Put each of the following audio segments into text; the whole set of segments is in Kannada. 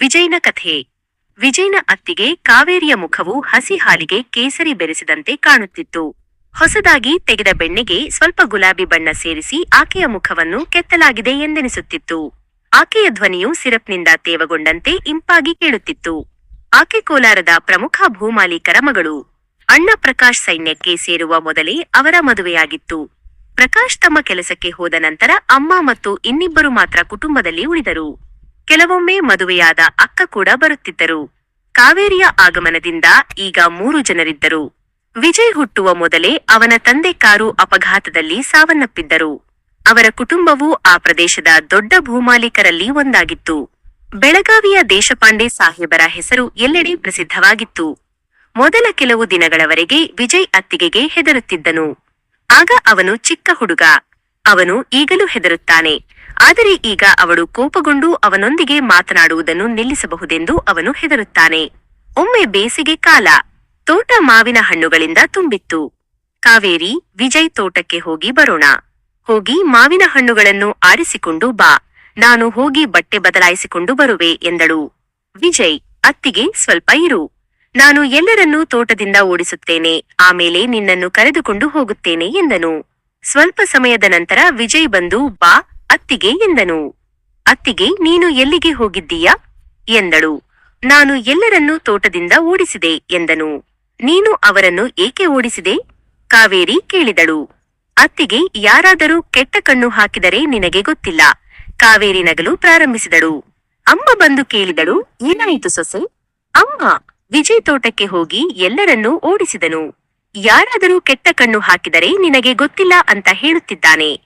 ವಿಜಯ್ನ ಕಥೆ. ವಿಜಯ್ನ ಅತ್ತಿಗೆ ಕಾವೇರಿಯ ಮುಖವು ಹಸಿ ಹಾಲಿಗೆ ಕೇಸರಿ ಬೆರೆಸಿದಂತೆ ಕಾಣುತ್ತಿತ್ತು. ಹೊಸದಾಗಿ ತೆಗೆದ ಬೆಣ್ಣೆಗೆ ಸ್ವಲ್ಪ ಗುಲಾಬಿ ಬಣ್ಣ ಸೇರಿಸಿ ಆಕೆಯ ಮುಖವನ್ನು ಕೆತ್ತಲಾಗಿದೆ ಎಂದೆನಿಸುತ್ತಿತ್ತು. ಆಕೆಯ ಧ್ವನಿಯು ಸಿರಪ್ನಿಂದ ತೇವಗೊಂಡಂತೆ ಇಂಪಾಗಿ ಕೇಳುತ್ತಿತ್ತು. ಆಕೆ ಕೋಲಾರದ ಪ್ರಮುಖ ಭೂಮಾಲೀಕರ ಮಗಳು. ಅಣ್ಣ ಪ್ರಕಾಶ್ ಸೈನ್ಯಕ್ಕೆ ಸೇರುವ ಮೊದಲೇ ಅವರ ಮದುವೆಯಾಗಿತ್ತು. ಪ್ರಕಾಶ್ ತಮ್ಮ ಕೆಲಸಕ್ಕೆ ಹೋದ ನಂತರ ಅಮ್ಮ ಮತ್ತು ಇನ್ನಿಬ್ಬರು ಮಾತ್ರ ಕುಟುಂಬದಲ್ಲಿ ಉಳಿದರು. ಕೆಲವೊಮ್ಮೆ ಮದುವೆಯಾದ ಅಕ್ಕ ಕೂಡ ಬರುತ್ತಿದ್ದರು. ಕಾವೇರಿಯ ಆಗಮನದಿಂದ ಈಗ ಮೂರು ಜನರಿದ್ದರು. ವಿಜಯ್ ಹುಟ್ಟುವ ಮೊದಲೇ ಅವನ ತಂದೆ ಕಾರು ಅಪಘಾತದಲ್ಲಿ ಸಾವನ್ನಪ್ಪಿದ್ದರು. ಅವರ ಕುಟುಂಬವು ಆ ಪ್ರದೇಶದ ದೊಡ್ಡ ಭೂಮಾಲೀಕರಲ್ಲಿ ಒಂದಾಗಿತ್ತು. ಬೆಳಗಾವಿಯ ದೇಶಪಾಂಡೆ ಸಾಹೇಬರ ಹೆಸರು ಎಲ್ಲೆಡೆ ಪ್ರಸಿದ್ಧವಾಗಿತ್ತು. ಮೊದಲ ಕೆಲವು ದಿನಗಳವರೆಗೆ ವಿಜಯ್ ಅತ್ತಿಗೆಗೆ ಹೆದರುತ್ತಿದ್ದನು. ಆಗ ಅವನು ಚಿಕ್ಕ ಹುಡುಗ. ಅವನು ಈಗಲೂ ಹೆದರುತ್ತಾನೆ. ಆದರೆ ಈಗ ಅವಳು ಕೋಪಗೊಂಡು ಅವನೊಂದಿಗೆ ಮಾತನಾಡುವುದನ್ನು ನಿಲ್ಲಿಸಬಹುದೆಂದು ಅವನು ಹೆದರುತ್ತಾನೆ. ಒಮ್ಮೆ ಬೇಸಿಗೆ ಕಾಲ, ತೋಟ ಮಾವಿನ ಹಣ್ಣುಗಳಿಂದ ತುಂಬಿತ್ತು. ಕಾವೇರಿ, ವಿಜಯ್ ತೋಟಕ್ಕೆ ಹೋಗಿ ಬರೋಣ. ಹೋಗಿ ಮಾವಿನ ಹಣ್ಣುಗಳನ್ನು ಆರಿಸಿಕೊಂಡು ಬಾ. ನಾನು ಹೋಗಿ ಬಟ್ಟೆ ಬದಲಾಯಿಸಿಕೊಂಡು ಬರುವೆ, ಎಂದಳು. ವಿಜಯ್, ಅತ್ತಿಗೆ ಸ್ವಲ್ಪ ಇರು. ನಾನು ಎಲ್ಲರನ್ನೂ ತೋಟದಿಂದ ಓಡಿಸುತ್ತೇನೆ, ಆಮೇಲೆ ನಿನ್ನನ್ನು ಕರೆದುಕೊಂಡು ಹೋಗುತ್ತೇನೆ, ಎಂದನು. ಸ್ವಲ್ಪ ಸಮಯದ ನಂತರ ವಿಜಯ್ ಬಂದು, ಬಾ ಅತ್ತಿಗೆ ಎಂದನು. ಅತ್ತಿಗೆ, ನೀನು ಎಲ್ಲಿಗೆ ಹೋಗಿದ್ದೀಯಾ? ಎಂದಳು. ನಾನು ಎಲ್ಲರನ್ನೂ ತೋಟದಿಂದ ಓಡಿಸಿದೆ ಎಂದನು. ನೀನು ಅವರನ್ನು ಏಕೆ ಓಡಿಸಿದೆ? ಕಾವೇರಿ ಕೇಳಿದಳು. ಅತ್ತಿಗೆ, ಯಾರಾದರೂ ಕೆಟ್ಟ ಕಣ್ಣು ಹಾಕಿದರೆ ನಿನಗೆ ಗೊತ್ತಿಲ್ಲ. ಕಾವೇರಿ ನಗಲು ಪ್ರಾರಂಭಿಸಿದಳು. ಅಮ್ಮ ಬಂದು ಕೇಳಿದಳು, ಏನಾಯಿತು ಸೊಸೆ? ಅಮ್ಮ, ವಿಜಯ್ ತೋಟಕ್ಕೆ ಹೋಗಿ ಎಲ್ಲರನ್ನೂ ಓಡಿಸಿದನು. ಯಾರಾದರೂ ಕೆಟ್ಟ ಕಣ್ಣು ಹಾಕಿದರೆ ನಿನಗೆ ಗೊತ್ತಿಲ್ಲ ಅಂತ ಹೇಳುತ್ತಿದ್ದಾನೆ.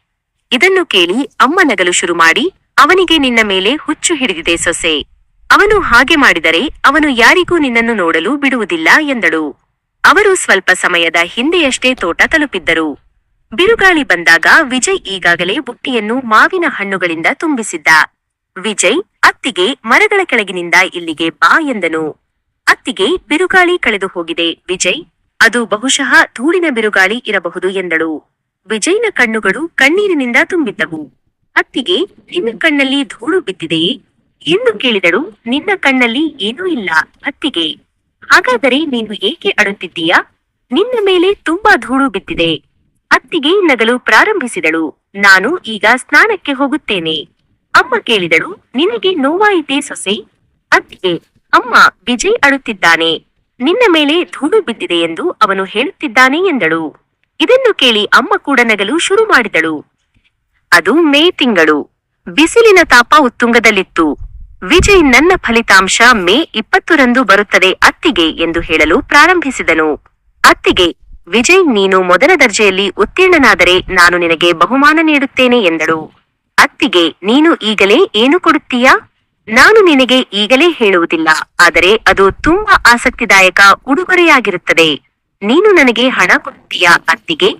ಇದನ್ನು ಕೇಳಿ ಅಮ್ಮ ನಗಲು ಶುರು ಮಾಡಿ, ಅವನಿಗೆ ನಿನ್ನ ಮೇಲೆ ಹುಚ್ಚು ಹಿಡಿದಿದೆ ಸೊಸೆ. ಅವನು ಹಾಗೆ ಮಾಡಿದರೆ ಅವನು ಯಾರಿಗೂ ನಿನ್ನನ್ನು ನೋಡಲು ಬಿಡುವುದಿಲ್ಲ ಎಂದಳು. ಅವರು ಸ್ವಲ್ಪ ಸಮಯದ ಹಿಂದೆಯಷ್ಟೇ ತೋಟ ತಲುಪಿದ್ದರು. ಬಿರುಗಾಳಿ ಬಂದಾಗ ವಿಜಯ್ ಈಗಾಗಲೇ ಬುಟ್ಟಿಯನ್ನು ಮಾವಿನ ಹಣ್ಣುಗಳಿಂದ ತುಂಬಿಸಿದ್ದ. ವಿಜಯ್, ಅತ್ತಿಗೆ ಮರಗಳ ಕೆಳಗಿನಿಂದ ಇಲ್ಲಿಗೆ ಬಾ ಎಂದನು. ಅತ್ತಿಗೆ ಬಿರುಗಾಳಿ ಕಳೆದು ಹೋಗಿದೆ ವಿಜಯ್, ಅದು ಬಹುಶಃ ಧೂಳಿನ ಬಿರುಗಾಳಿ ಇರಬಹುದು ಎಂದಳು. ವಿಜಯ್ನ ಕಣ್ಣುಗಳು ಕಣ್ಣೀರಿನಿಂದ ತುಂಬಿದ್ದವು. ಅತ್ತಿಗೆ, ನಿನ್ನ ಕಣ್ಣಲ್ಲಿ ಧೂಳು ಬಿದ್ದಿದೆಯೇ? ಎಂದು ಕೇಳಿದಳು, ನಿನ್ನ ಕಣ್ಣಲ್ಲಿ ಏನೂ ಇಲ್ಲ, ಅತ್ತಿಗೆ. ಹಾಗಾದರೆ ನೀನು ಏಕೆ ಅಡುತ್ತಿದ್ದೀಯಾ ನಿನ್ನ ಮೇಲೆ ತುಂಬಾ ಧೂಳು ಬಿದ್ದಿದೆ. ಅತ್ತಿಗೆ ನಗಲು ಪ್ರಾರಂಭಿಸಿದಳು. ನಾನು ಈಗ ಸ್ನಾನಕ್ಕೆ ಹೋಗುತ್ತೇನೆ. ಅಮ್ಮ ಕೇಳಿದಳು, ನಿನಗೆ ನೋವಾಯಿತೆ ಸೊಸೆ? ಅತ್ತಿಗೆ, ಅಮ್ಮ, ವಿಜಯ್ ಅಳುತ್ತಿದ್ದಾನೆ. ನಿನ್ನ ಮೇಲೆ ಧೂಳು ಬಿದ್ದಿದೆ ಎಂದು ಅವನು ಹೇಳುತ್ತಿದ್ದಾನೆ ಎಂದಳು. ಇದನ್ನು ಕೇಳಿ ಅಮ್ಮ ಕೂಡ ನಗಲು ಶುರು ಮಾಡಿದಳು. ಅದು ಮೇ ತಿಂಗಳು. ಬಿಸಿಲಿನ ತಾಪ ಉತ್ತುಂಗದಲ್ಲಿತ್ತು. ವಿಜಯ್ ನನ್ನ ಫಲಿತಾಂಶ ಮೇ ಇಪ್ಪತ್ತರಂದು ಬರುತ್ತದೆ ಅತ್ತಿಗೆ ಎಂದು ಹೇಳಲು ಪ್ರಾರಂಭಿಸಿದನು. ಅತ್ತಿಗೆ, ವಿಜಯ್ ನೀನು ಮೊದಲ ದರ್ಜೆಯಲ್ಲಿ ಉತ್ತೀರ್ಣನಾದರೆ ನಾನು ನಿನಗೆ ಬಹುಮಾನ ನೀಡುತ್ತೇನೆ ಎಂದಳು. ಅತ್ತಿಗೆ, ನೀನು ಈಗಲೇ ಏನು ಕೊಡುತ್ತೀಯಾ? ನಾನು ನಿನಗೆ ಈಗಲೇ ಹೇಳುವುದಿಲ್ಲ, ಆದರೆ ಅದು ತುಂಬಾ ಆಸಕ್ತಿದಾಯಕ ಉಡುಗೊರೆಯಾಗಿರುತ್ತದೆ. ನೀನು ನನಗೆ ಹಣ ಕೊಡ್ತೀಯಾ ಅತ್ತಿಗೆ?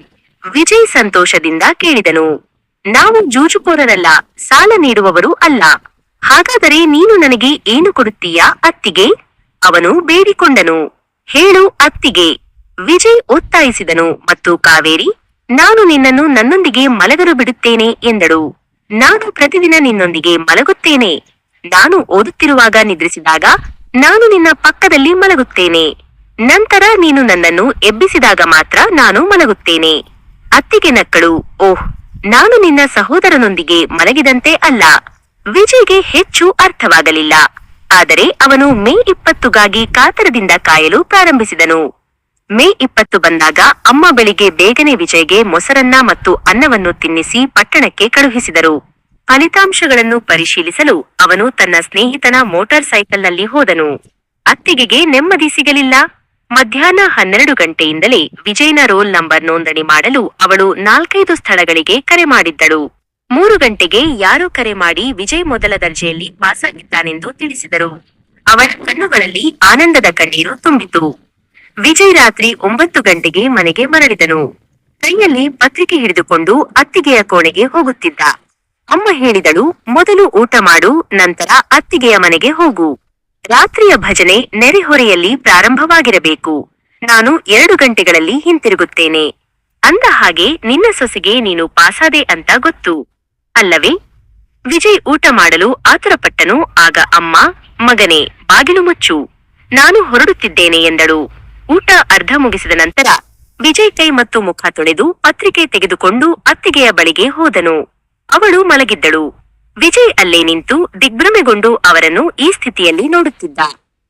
ವಿಜಯ್ ಸಂತೋಷದಿಂದ ಕೇಳಿದನು. ನಾವು ಜೂಜುಕೋರರಲ್ಲ, ಸಾಲ ನೀಡುವವರು ಅಲ್ಲ. ಹಾಗಾದರೆ ನೀನು ನನಗೆ ಏನು ಕೊಡುತ್ತೀಯಾ ಅತ್ತಿಗೆ? ಅವನು ಬೇಡಿಕೊಂಡನು. ಹೇಳು ಅತ್ತಿಗೆ. ವಿಜಯ್ ಒತ್ತಾಯಿಸಿದನು ಮತ್ತು ಕಾವೇರಿ, ನಾನು ನಿನ್ನನ್ನು ನನ್ನೊಂದಿಗೆ ಮಲಗಲು ಬಿಡುತ್ತೇನೆ ಎಂದಳು. ನಾನು ಪ್ರತಿದಿನ ನಿನ್ನೊಂದಿಗೆ ಮಲಗುತ್ತೇನೆ. ನಾನು ಓದುತ್ತಿರುವಾಗ ನಿದ್ರಿಸಿದಾಗ ನಾನು ನಿನ್ನ ಪಕ್ಕದಲ್ಲಿ ಮಲಗುತ್ತೇನೆ. ನಂತರ ನೀನು ನನ್ನನ್ನು ಎಬ್ಬಿಸಿದಾಗ ಮಾತ್ರ ನಾನು ಮಲಗುತ್ತೇನೆ. ಅತ್ತಿಗೆ ನಕ್ಕಳು, ಓಹ್, ನಾನು ನಿನ್ನ ಸಹೋದರನೊಂದಿಗೆ ಮಲಗಿದಂತೆ ಅಲ್ಲ. ವಿಜಯ್ಗೆ ಹೆಚ್ಚು ಅರ್ಥವಾಗಲಿಲ್ಲ. ಆದರೆ ಅವನು ಮೇ ಇಪ್ಪತ್ತುಗಾಗಿ ಕಾತರದಿಂದ ಕಾಯಲು ಪ್ರಾರಂಭಿಸಿದನು. ಮೇ ಇಪ್ಪತ್ತು ಬಂದಾಗ ಅಮ್ಮ ಬೆಳಿಗ್ಗೆ ಬೇಗನೆ ವಿಜಯ್ಗೆ ಮೊಸರನ್ನ ಮತ್ತು ಅನ್ನವನ್ನು ತಿನ್ನಿಸಿ ಪಟ್ಟಣಕ್ಕೆ ಕಳುಹಿಸಿದರು. ಫಲಿತಾಂಶಗಳನ್ನು ಪರಿಶೀಲಿಸಲು ಅವನು ತನ್ನ ಸ್ನೇಹಿತನ ಮೋಟಾರ್ ಸೈಕಲ್ನಲ್ಲಿ ಹೋದನು. ಅತ್ತಿಗೆಗೆ ನೆಮ್ಮದಿ ಸಿಗಲಿಲ್ಲ. ಮಧ್ಯಾಹ್ನ ಹನ್ನೆರಡು ಗಂಟೆಯಿಂದಲೇ ವಿಜಯ್ನ ರೋಲ್ ನಂಬರ್ ನೋಂದಣಿ ಮಾಡಲು ಅವಳು ನಾಲ್ಕೈದು ಸ್ಥಳಗಳಿಗೆ ಕರೆ ಮಾಡಿದ್ದಳು. ಮೂರು ಗಂಟೆಗೆ ಯಾರೋ ಕರೆ ಮಾಡಿ ವಿಜಯ್ ಮೊದಲ ದರ್ಜೆಯಲ್ಲಿ ಪಾಸಾಗಿದ್ದಾನೆಂದು ತಿಳಿಸಿದರು. ಅವಳ ಕಣ್ಣುಗಳಲ್ಲಿ ಆನಂದದ ಕಣ್ಣೀರು ತುಂಬಿತು. ವಿಜಯ್ ರಾತ್ರಿ ಒಂಬತ್ತು ಗಂಟೆಗೆ ಮನೆಗೆ ಮರಳಿದನು. ಕೈಯಲ್ಲಿ ಪತ್ರಿಕೆ ಹಿಡಿದುಕೊಂಡು ಅತ್ತಿಗೆಯ ಕೋಣೆಗೆ ಹೋಗುತ್ತಿದ್ದ. ಅಮ್ಮ ಹೇಳಿದಳು, ಮೊದಲು ಊಟ ಮಾಡು, ನಂತರ ಅತ್ತಿಗೆಯ ಮನೆಗೆ ಹೋಗು. ರಾತ್ರಿಯ ಭಜನೆ ನೆರೆಹೊರೆಯಲ್ಲಿ ಪ್ರಾರಂಭವಾಗಿರಬೇಕು. ನಾನು ಎರಡು ಗಂಟೆಗಳಲ್ಲಿ ಹಿಂತಿರುಗುತ್ತೇನೆ. ಅಂದ ಹಾಗೆ ನಿನ್ನ ಸೊಸೆಗೆ ನೀನು ಪಾಸಾದೆ ಅಂತ ಗೊತ್ತು. ಅಲ್ಲವೇ? ವಿಜಯ್ ಊಟ ಮಾಡಲು ಆತುರಪಟ್ಟನು, ಆಗ ಅಮ್ಮ, ಮಗನೇ, ಬಾಗಿಲು ಮುಚ್ಚು. ನಾನು ಹೊರಡುತ್ತಿದ್ದೇನೆ ಎಂದಳು. ಊಟ ಅರ್ಧ ಮುಗಿಸಿದ ನಂತರ ವಿಜಯ್ ಕೈ ಮತ್ತು ಮುಖ ತೊಳೆದು ಪತ್ರಿಕೆ ತೆಗೆದುಕೊಂಡು ಅತ್ತಿಗೆಯ ಬಳಿಗೆ ಹೋದನು. ಅವಳು ಮಲಗಿದ್ದಳು. ವಿಜಯ್ ಅಲ್ಲೇ ನಿಂತು ದಿಗ್ಭ್ರಮೆಗೊಂಡು ಅವರನ್ನು ಈ ಸ್ಥಿತಿಯಲ್ಲಿ ನೋಡುತ್ತಿದ್ದ.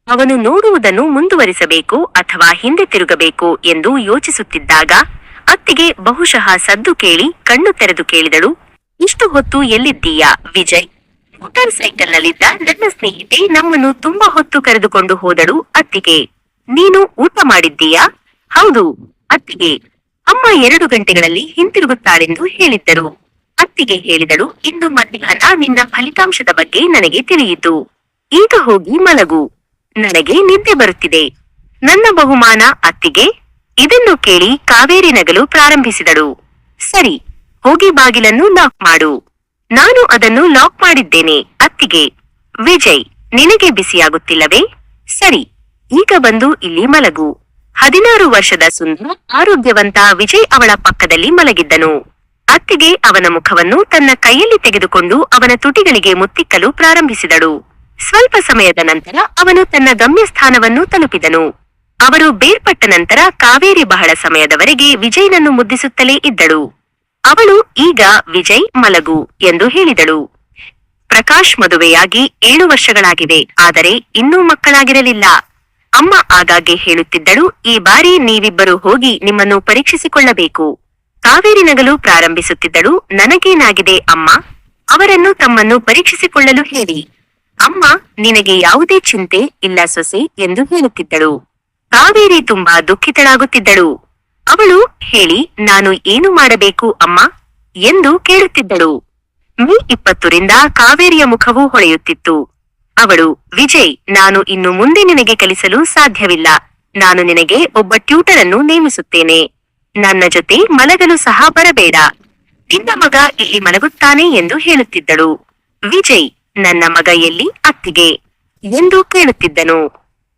ಅವನು ನೋಡುವುದನ್ನು ಮುಂದುವರಿಸಬೇಕು ಅಥವಾ ಹಿಂದೆ ತಿರುಗಬೇಕು ಎಂದು ಯೋಚಿಸುತ್ತಿದ್ದಾಗ ಅತ್ತಿಗೆ ಬಹುಶಃ ಸದ್ದು ಕೇಳಿ ಕಣ್ಣು ತೆರೆದು ಕೇಳಿದಳು, ಇಷ್ಟು ಹೊತ್ತು ಎಲ್ಲಿದ್ದೀಯಾ ವಿಜಯ್? ಮೋಟಾರ್ ಸೈಕಲ್ನಲ್ಲಿದ್ದ ನನ್ನ ಸ್ನೇಹಿತೆ ನಮ್ಮನ್ನು ತುಂಬಾ ಹೊತ್ತು ಕರೆದುಕೊಂಡು ಹೋದಳು ಅತ್ತಿಗೆ. ನೀನು ಊಟ ಮಾಡಿದ್ದೀಯಾ? ಹೌದು, ಅತ್ತಿಗೆ. ಅಮ್ಮ ಎರಡು ಗಂಟೆಗಳಲ್ಲಿ ಹಿಂತಿರುಗುತ್ತಾಳೆಂದು ಹೇಳಿದ್ದರು. ಅತ್ತಿಗೆ ಹೇಳಿದಳು ಇಂದು ಮಧ್ಯಾಹ್ನ ನಿನ್ನ ಫಲಿತಾಂಶದ ಬಗ್ಗೆ ನನಗೆ ತಿಳಿಯಿತು. ಈಗ ಹೋಗಿ ಮಲಗು. ನನಗೆ ನಿದ್ದೆ ಬರುತ್ತಿದೆ. ನನ್ನ ಬಹುಮಾನ ಅತ್ತಿಗೆ ಇದನ್ನು ಕೇಳಿ ಕಾವೇರಿ ನಗಲು ಪ್ರಾರಂಭಿಸಿದಳು. ಸರಿ, ಹೋಗಿ ಬಾಗಿಲನ್ನು ಲಾಕ್ ಮಾಡು. ನಾನು ಅದನ್ನು ಲಾಕ್ ಮಾಡಿದ್ದೇನೆ ಅತ್ತಿಗೆ. ವಿಜಯ್, ನಿನಗೆ ಬಿಸಿಯಾಗುತ್ತಿಲ್ಲವೇ? ಸರಿ, ಈಗ ಬಂದು ಇಲ್ಲಿ ಮಲಗು. ಹದಿನಾರು ವರ್ಷದ ಸುಂದರ, ಆರೋಗ್ಯವಂತ ವಿಜಯ್ ಅವಳ ಪಕ್ಕದಲ್ಲಿ ಮಲಗಿದ್ದನು. ಅತ್ತಿಗೆ ಅವನ ಮುಖವನ್ನು ತನ್ನ ಕೈಯಲ್ಲಿ ತೆಗೆದುಕೊಂಡು ಅವನ ತುಟಿಗಳಿಗೆ ಮುತ್ತಿಕ್ಕಲು ಪ್ರಾರಂಭಿಸಿದಳು. ಸ್ವಲ್ಪ ಸಮಯದ ನಂತರ ಅವನು ತನ್ನ ಗಮ್ಯಸ್ಥಾನವನ್ನು ತಲುಪಿದನು. ಅವರು ಬೇರ್ಪಟ್ಟ ನಂತರ ಕಾವೇರಿ ಬಹಳ ಸಮಯದವರೆಗೆ ವಿಜಯ್ನನ್ನು ಮುದ್ದಿಸುತ್ತಲೇ ಇದ್ದಳು. ಅವಳು ಈಗ ವಿಜಯ್ ಮಲಗು ಎಂದು ಹೇಳಿದಳು. ಪ್ರಕಾಶ್ ಮದುವೆಯಾಗಿ ಏಳು ವರ್ಷಗಳಾಗಿವೆ, ಆದರೆ ಇನ್ನೂ ಮಕ್ಕಳಾಗಿರಲಿಲ್ಲ. ಅಮ್ಮ ಆಗಾಗ್ಗೆ ಹೇಳುತ್ತಿದ್ದಳು, ಈ ಬಾರಿ ನೀವಿಬ್ಬರು ಹೋಗಿ ನಿಮ್ಮನ್ನು ಪರೀಕ್ಷಿಸಿಕೊಳ್ಳಬೇಕು. ಕಾವೇರಿ ನಗಲು ಪ್ರಾರಂಭಿಸುತ್ತಿದ್ದಳು. ನನಗೇನಾಗಿದೆ ಅಮ್ಮ? ಅವರನ್ನು ತಮ್ಮನ್ನು ಪರೀಕ್ಷಿಸಿಕೊಳ್ಳಲು ಹೇಳಿ. ಅಮ್ಮ, ನಿನಗೆ ಯಾವುದೇ ಚಿಂತೆ ಇಲ್ಲ ಸೊಸೆ ಎಂದು ಹೇಳುತ್ತಿದ್ದಳು. ಕಾವೇರಿ ತುಂಬಾ ದುಃಖಿತಳಾಗುತ್ತಿದ್ದಳು. ಅವಳು ಹೇಳಿ, ನಾನು ಏನು ಮಾಡಬೇಕು ಅಮ್ಮ? ಎಂದು ಕೇಳುತ್ತಿದ್ದಳು. ಮೇ ಇಪ್ಪತ್ತರಿಂದ ಕಾವೇರಿಯ ಮುಖವು ಹೊಳೆಯುತ್ತಿತ್ತು. ಅವಳು, ವಿಜಯ್, ನಾನು ಇನ್ನು ಮುಂದೆ ನಿನಗೆ ಕಲಿಸಲು ಸಾಧ್ಯವಿಲ್ಲ. ನಾನು ನಿನಗೆ ಒಬ್ಬ ಟ್ಯೂಟರ್ ಅನ್ನು ನೇಮಿಸುತ್ತೇನೆ. ನನ್ನ ಜೊತೆ ಮಲಗಲು ಸಹ ಬರಬೇಡ. ನಿನ್ನ ಮಗ ಇಲ್ಲಿ ಮಲಗುತ್ತಾನೆ ಎಂದು ಹೇಳುತ್ತಿದ್ದಳು. ವಿಜಯ್ ನನ್ನ ಮಗ ಎಲ್ಲಿ? ಅತ್ತಿಗೆ ಎಂದು ಕೇಳುತ್ತಿದ್ದನು.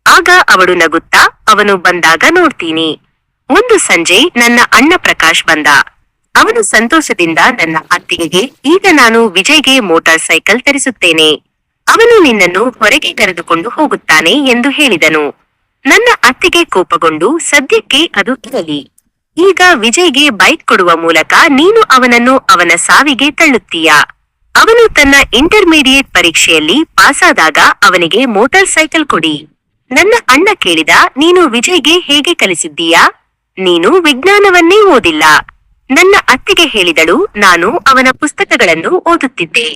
ಆಗ ಅವಳು ನಗುತ್ತಾ ಅವನು ಬಂದಾಗ ನೋಡ್ತೀನಿ. ಒಂದು ಸಂಜೆ ನನ್ನ ಅಣ್ಣ ಪ್ರಕಾಶ್ ಬಂದ. ಅವನು ಸಂತೋಷದಿಂದ ನನ್ನ ಅತ್ತಿಗೆಗೆ, ಈಗ ನಾನು ವಿಜಯ್ಗೆ ಮೋಟಾರ್ ಸೈಕಲ್ ತರಿಸುತ್ತೇನೆ. ಅವನು ನಿನ್ನನ್ನು ಹೊರಗೆ ಕರೆದುಕೊಂಡು ಹೋಗುತ್ತಾನೆ ಎಂದು ಹೇಳಿದನು. ನನ್ನ ಅತ್ತಿಗೆ ಕೋಪಗೊಂಡು ಸದ್ಯಕ್ಕೆ ಅದು ಇರಲಿ. ಈಗ ವಿಜಯ್ಗೆ ಬೈಕ್ ಕೊಡುವ ಮೂಲಕ ನೀನು ಅವನನ್ನು ಅವನ ಸಾವಿಗೆ ತಳ್ಳುತ್ತೀಯ. ಅವನು ತನ್ನ ಇಂಟರ್ಮೀಡಿಯೇಟ್ ಪರೀಕ್ಷೆಯಲ್ಲಿ ಪಾಸಾದಾಗ ಅವನಿಗೆ ಮೋಟಾರ್ ಸೈಕಲ್ ಕೊಡಿ. ನನ್ನ ಅಣ್ಣ ಕೇಳಿದ, ನೀನು ವಿಜಯ್ಗೆ ಹೇಗೆ ಕಲಿಸಿದ್ದೀಯಾ? ನೀನು ವಿಜ್ಞಾನವನ್ನೇ ಓದಿಲ್ಲ. ನನ್ನ ಅತ್ತಿಗೆ ಹೇಳಿದಳು, ನಾನು ಅವನ ಪುಸ್ತಕಗಳನ್ನು ಓದುತ್ತಿದ್ದೆ.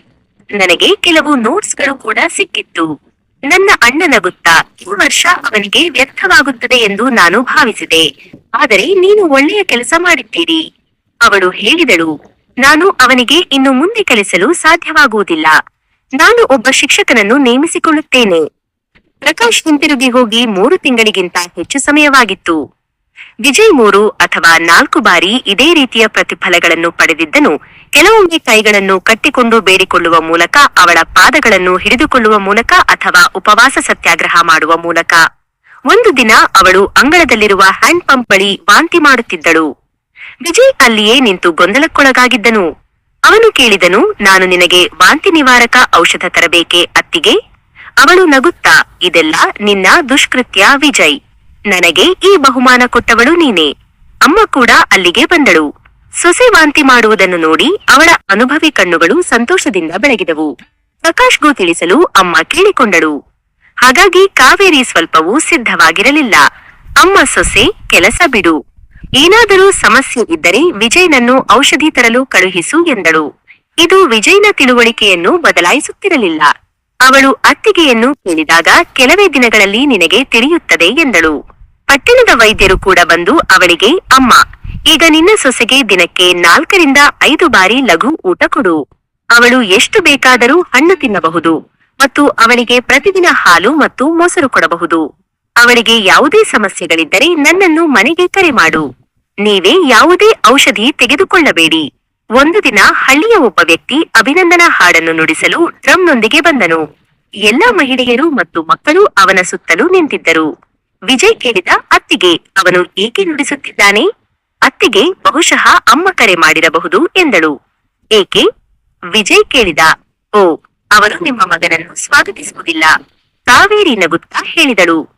ನನಗೆ ಕೆಲವು ನೋಟ್ಸ್ಗಳು ಕೂಡ ಸಿಕ್ಕಿತ್ತು. ನನ್ನ ಅಣ್ಣನ ಗುತ್ತ ಈ ವರ್ಷ ಅವನಿಗೆ ವ್ಯರ್ಥವಾಗುತ್ತದೆ ಎಂದು ನಾನು ಭಾವಿಸಿದೆ. ಆದರೆ ನೀನು ಒಳ್ಳೆಯ ಕೆಲಸ ಮಾಡಿದ್ದೀರಿ. ಅವಳು ಹೇಳಿದಳು, ನಾನು ಅವನಿಗೆ ಇನ್ನು ಮುಂದೆ ಕಲಿಸಲು ಸಾಧ್ಯವಾಗುವುದಿಲ್ಲ. ನಾನು ಒಬ್ಬ ಶಿಕ್ಷಕನನ್ನು ನೇಮಿಸಿಕೊಳ್ಳುತ್ತೇನೆ. ಪ್ರಕಾಶ್ ಹಿಂತಿರುಗಿ ಹೋಗಿ ಮೂರು ತಿಂಗಳಿಗಿಂತ ಹೆಚ್ಚು ಸಮಯವಾಗಿತ್ತು. ವಿಜಯ್ ಮೂರು ಅಥವಾ ನಾಲ್ಕು ಬಾರಿ ಇದೇ ರೀತಿಯ ಪ್ರತಿಫಲಗಳನ್ನು ಪಡೆದಿದ್ದನು. ಕೆಲವೊಮ್ಮೆ ಕೈಗಳನ್ನು ಕಟ್ಟಿಕೊಂಡು ಬೇಡಿಕೊಳ್ಳುವ ಮೂಲಕ ಅವಳ ಪಾದಗಳನ್ನು ಹಿಡಿದುಕೊಳ್ಳುವ ಮೂಲಕ ಅಥವಾ ಉಪವಾಸ ಸತ್ಯಾಗ್ರಹ ಮಾಡುವ ಮೂಲಕ. ಒಂದು ದಿನ ಅವಳು ಅಂಗಳದಲ್ಲಿರುವ ಹ್ಯಾಂಡ್ ಪಂಪ್ ಬಳಿ ವಾಂತಿ ಮಾಡುತ್ತಿದ್ದಳು. ವಿಜಯ್ ಅಲ್ಲಿಯೇ ನಿಂತು ಗೊಂದಲಕ್ಕೊಳಗಾಗಿದ್ದನು. ಅವನು ಕೇಳಿದನು, ನಾನು ನಿನಗೆ ವಾಂತಿ ನಿವಾರಕ ಔಷಧ ತರಬೇಕೆ ಅತ್ತಿಗೆ? ಅವಳು ನಗುತ್ತಾ, ಇದೆಲ್ಲ ನಿನ್ನ ದುಷ್ಕೃತ್ಯ ವಿಜಯ್. ನನಗೆ ಈ ಬಹುಮಾನ ಕೊಟ್ಟವಳು ನೀನೆ. ಅಮ್ಮ ಕೂಡ ಅಲ್ಲಿಗೆ ಬಂದಳು. ಸೊಸೆ ವಾಂತಿ ಮಾಡುವುದನ್ನು ನೋಡಿ ಅವಳ ಅನುಭವಿ ಕಣ್ಣುಗಳು ಸಂತೋಷದಿಂದ ಬೆಳಗಿದವು. ಪ್ರಕಾಶ್ಗೂ ತಿಳಿಸಲು ಅಮ್ಮ ಕೇಳಿಕೊಂಡಳು. ಹಾಗಾಗಿ ಕಾವೇರಿ ಸ್ವಲ್ಪವೂ ಸಿದ್ಧವಾಗಿರಲಿಲ್ಲ. ಅಮ್ಮ ಸೊಸೆ, ಕೆಲಸ ಬಿಡು. ಏನಾದರೂ ಸಮಸ್ಯೆ ಇದ್ದರೆ ವಿಜಯ್ನನ್ನು ಔಷಧಿ ತರಲು ಕಳುಹಿಸು ಎಂದಳು. ಇದು ವಿಜಯ್ನ ತಿಳುವಳಿಕೆಯನ್ನು ಬದಲಾಯಿಸುತ್ತಿರಲಿಲ್ಲ. ಅವಳು ಅತ್ತಿಗೆಯನ್ನು ಕೇಳಿದಾಗ ಕೆಲವೇ ದಿನಗಳಲ್ಲಿ ನಿನಗೆ ತಿಳಿಯುತ್ತದೆ ಎಂದಳು. ಪಟ್ಟಣದ ವೈದ್ಯರು ಕೂಡ ಬಂದು ಅವಳಿಗೆ, ಅಮ್ಮ ಈಗ ನಿನ್ನ ಸೊಸೆಗೆ ದಿನಕ್ಕೆ ನಾಲ್ಕರಿಂದ ಐದು ಬಾರಿ ಲಘು ಊಟ ಕೊಡು. ಅವಳು ಎಷ್ಟು ಬೇಕಾದರೂ ಹಣ್ಣು ತಿನ್ನಬಹುದು ಮತ್ತು ಅವಳಿಗೆ ಪ್ರತಿದಿನ ಹಾಲು ಮತ್ತು ಮೊಸರು ಕೊಡಬಹುದು. ಅವಳಿಗೆ ಯಾವುದೇ ಸಮಸ್ಯೆಗಳಿದ್ದರೆ ನನ್ನನ್ನು ಮನೆಗೆ ಕರೆ ಮಾಡು. ನೀವೇ ಯಾವುದೇ ಔಷಧಿ ತೆಗೆದುಕೊಳ್ಳಬೇಡಿ. ಒಂದು ದಿನ ಹಳ್ಳಿಯ ಒಬ್ಬ ವ್ಯಕ್ತಿ ಅಭಿನಂದನಾ ಹಾಡನ್ನು ನುಡಿಸಲು ಡ್ರಮ್ನೊಂದಿಗೆ ಬಂದನು. ಎಲ್ಲ ಮಹಿಳೆಯರು ಮತ್ತು ಮಕ್ಕಳು ಅವನ ಸುತ್ತಲೂ ನಿಂತಿದ್ದರು. ವಿಜಯ್ ಕೇಳಿದ ಅತ್ತಿಗೆ, ಅವನು ಏಕೆ ನುಡಿಸುತ್ತಿದ್ದಾನೆ? ಅತ್ತಿಗೆ ಬಹುಶಃ ಅಮ್ಮ ಕರೆ ಮಾಡಿರಬಹುದು ಎಂದಳು. ಏಕೆ? ವಿಜಯ್ ಕೇಳಿದ. ಓ, ಅವರು ನಿಮ್ಮ ಮಗನನ್ನು ಸ್ವಾಗತಿಸುವುದಿಲ್ಲ. ಕಾವೇರಿ ನಗುತ್ತಾ ಹೇಳಿದಳು.